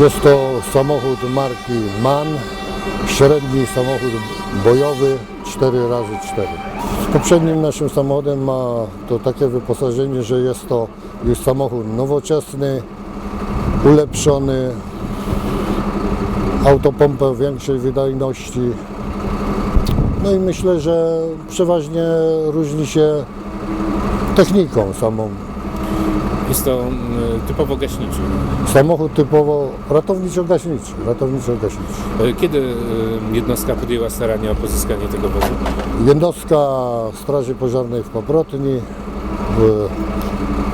Jest to samochód marki MAN, średni samochód bojowy 4x4. Z poprzednim naszym samochodem ma to takie wyposażenie, że jest to już samochód nowoczesny, ulepszony, autopompę większej wydajności. No i myślę, że przeważnie różni się techniką samą. Jest to mm, typowo gaśniczy. Samochód typowo ratowniczo-gaśniczy, ratowniczo-gaśniczy. E, Kiedy e, jednostka podjęła starania o pozyskanie tego wozu? Jednostka Straży Pożarnej w Paprotni, w-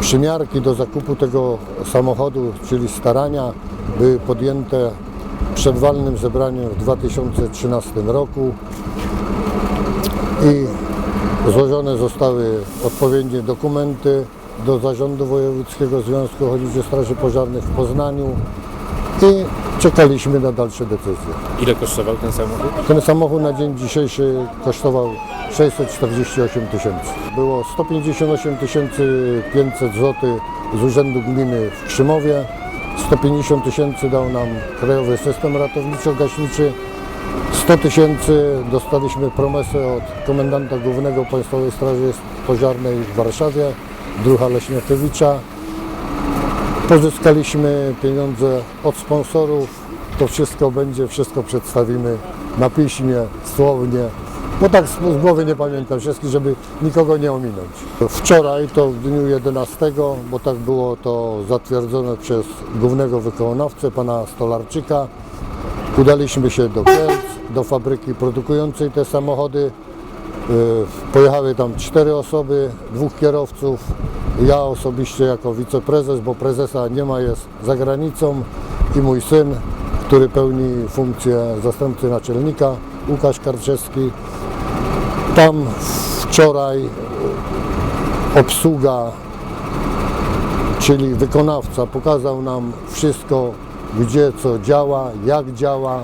przymiarki do zakupu tego samochodu, czyli starania, były podjęte przed walnym zebraniem w 2013 roku i złożone zostały odpowiednie dokumenty do Zarządu Wojewódzkiego Związku Ochotniczych Straży Pożarnych w Poznaniu i czekaliśmy na dalsze decyzje. Ile kosztował ten samochód? Ten samochód na dzień dzisiejszy kosztował 648 tysięcy. Było 158 500 zł z Urzędu Gminy w Krzymowie. 150 tysięcy dał nam Krajowy System Ratowniczo-Gaśniczy. 100 tysięcy dostaliśmy promesę od komendanta głównego Państwowej Straży Pożarnej w Warszawie, druha Leśniakiewicza. Pozyskaliśmy pieniądze od sponsorów. To wszystko będzie, wszystko przedstawimy na piśmie, słownie. Bo tak z z głowy nie pamiętam wszystkich, żeby nikogo nie ominąć. Wczoraj, to w dniu 11, bo tak było to zatwierdzone przez głównego wykonawcę, pana Stolarczyka, udaliśmy się do Kielc, do fabryki produkującej te samochody. Y, Pojechały tam cztery osoby, dwóch kierowców. Ja osobiście jako wiceprezes, bo prezesa nie ma, jest za granicą i mój syn, który pełni funkcję zastępcy naczelnika, Łukasz Karczewski. Tam wczoraj obsługa, czyli wykonawca, pokazał nam wszystko, gdzie co działa, jak działa.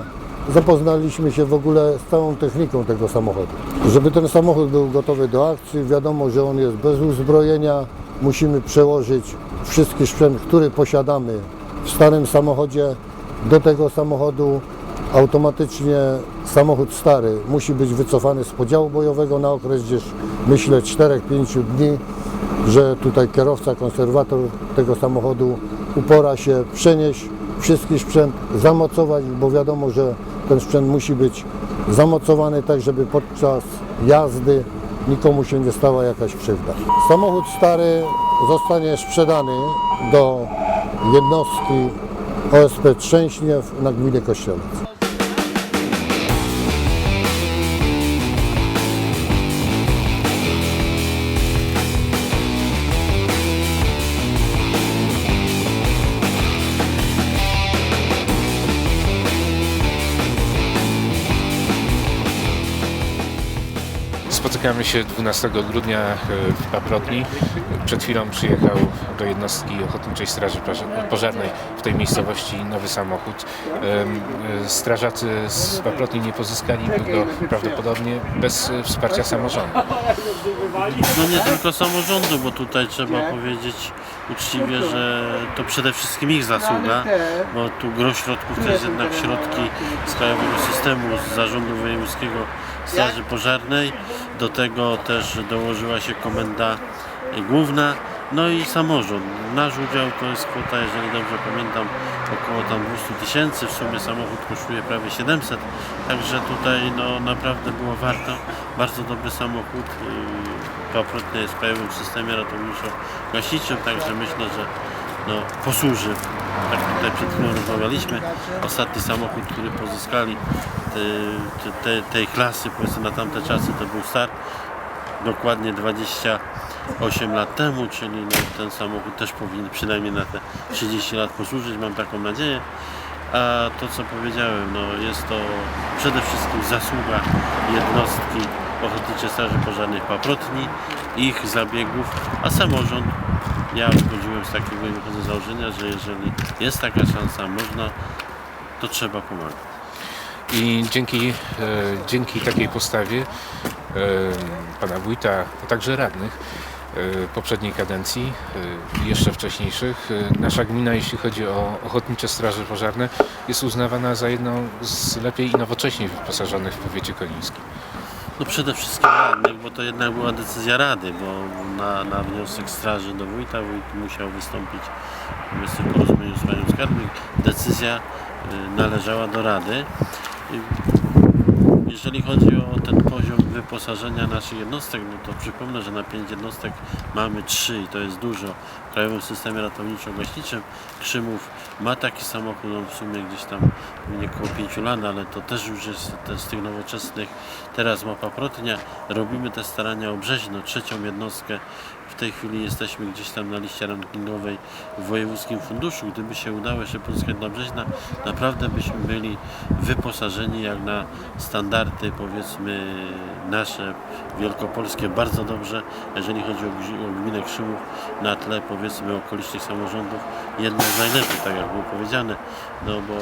Zapoznaliśmy się w ogóle z całą techniką tego samochodu. Żeby ten samochód był gotowy do akcji, wiadomo, że on jest bez uzbrojenia. Musimy przełożyć wszystki sprzęt, który posiadamy w starym samochodzie do tego samochodu. Automatycznie samochód stary musi być wycofany z podziału bojowego na okres gdzieś, myślę, 4-5 dni, że tutaj kierowca, konserwator tego samochodu upora się przenieść wszystki sprzęt, zamocować, bo wiadomo, że ten sprzęt musi być zamocowany tak, żeby podczas jazdy nikomu się nie stała jakaś krzywda. Samochód stary zostanie sprzedany do jednostki OSP Trzęśniew na gminie Kościelec. Spotykamy się 12 grudnia e, w Paprotni. Przed chwilą przyjechał do jednostki Ochotniczej Straży Poża- Pożarnej w tej miejscowości nowy samochód. E, Strażacy z Paprotni nie pozyskaliby go prawdopodobnie bez e, wsparcia samorządu. No nie tylko samorządu, bo tutaj trzeba powiedzieć uczciwie, że to przede wszystkim ich zasługa, bo tu gro środków to jest jednak środki z Krajowego Systemu, z Zarządu Wojewódzkiego Straży Pożarnej. Do tego też dołożyła się Komenda Główna, no i samorząd. Nasz udział to jest kwota, jeżeli dobrze pamiętam, około tam 200 tysięcy, w sumie samochód kosztuje prawie 700, także tutaj no, naprawdę było warto. Bardzo dobry samochód. Paprotny jest w krajowym systemie ratowniczo-gaśniczym, także myślę, że no, posłuży. Tak tutaj przed chwilą rozmawialiśmy. Ostatni samochód, który pozyskali te, te, te, tej klasy, powiedzmy na tamte czasy, to był start dokładnie 28 lat temu, czyli no, ten samochód też powinien przynajmniej na te 30 lat posłużyć, mam taką nadzieję. A to co powiedziałem, no, jest to przede wszystkim zasługa jednostki Ochotniczej Straży Pożarnej Paprotni, ich zabiegów, a samorząd, ja zgodziłem z takiego wychodzę założenia, że jeżeli jest taka szansa, można, to trzeba pomagać. I dzięki, e, dzięki takiej postawie e, pana wójta, a także radnych, poprzedniej kadencji, jeszcze wcześniejszych. Nasza gmina, jeśli chodzi o ochotnicze straże pożarne, jest uznawana za jedną z lepiej i nowocześnie wyposażonych w powiecie kolińskim. No przede wszystkim radnych, bo to jednak była decyzja Rady, bo na, na wniosek straży do wójta wójt musiał wystąpić w porozumieniu z panią skarbnik. Decyzja należała do Rady. Jeżeli chodzi o ten poziom wyposażenia naszych jednostek, no to przypomnę, że na 5 jednostek mamy 3 i to jest dużo. W Krajowym Systemie Ratowniczo-Gaśniczym Krzymów ma taki samochód, on w sumie gdzieś tam nie około 5 lat, ale to też już jest z tych nowoczesnych. Teraz mapa Protnia. Robimy te starania o Brzeźno, trzecią jednostkę. W tej chwili jesteśmy gdzieś tam na liście rankingowej w Wojewódzkim Funduszu. Gdyby się udało jeszcze pozyskać dla Brzeźna, naprawdę byśmy byli wyposażeni jak na standardy powiedzmy nasze wielkopolskie bardzo dobrze, jeżeli chodzi o, gminę Krzymów na tle powiedzmy okolicznych samorządów jedna z najlepszych, tak jak było powiedziane, no bo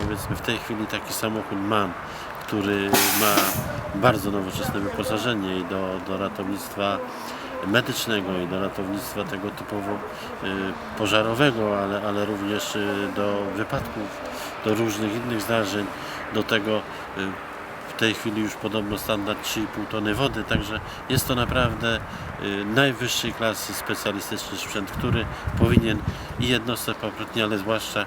powiedzmy w tej chwili taki samochód mam, który ma bardzo nowoczesne wyposażenie i do, do ratownictwa medycznego i do ratownictwa tego typowo y, pożarowego, ale, ale również y, do wypadków, do różnych innych zdarzeń, do tego y, w tej chwili już podobno standard 3,5 tony wody, także jest to naprawdę y, najwyższej klasy specjalistyczny sprzęt, który powinien i jednostce paprotnie, ale zwłaszcza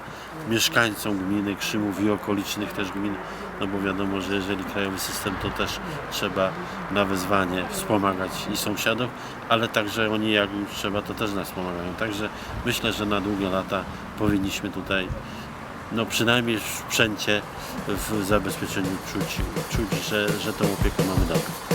mieszkańcom gminy Krzymów i okolicznych też gmin, no bo wiadomo, że jeżeli krajowy system, to też trzeba na wezwanie wspomagać i sąsiadów, ale także oni jak już trzeba, to też nas wspomagają. Także myślę, że na długie lata powinniśmy tutaj no przynajmniej w sprzęcie, w zabezpieczeniu czuć, czuć że, że tą opiekę mamy dobrą.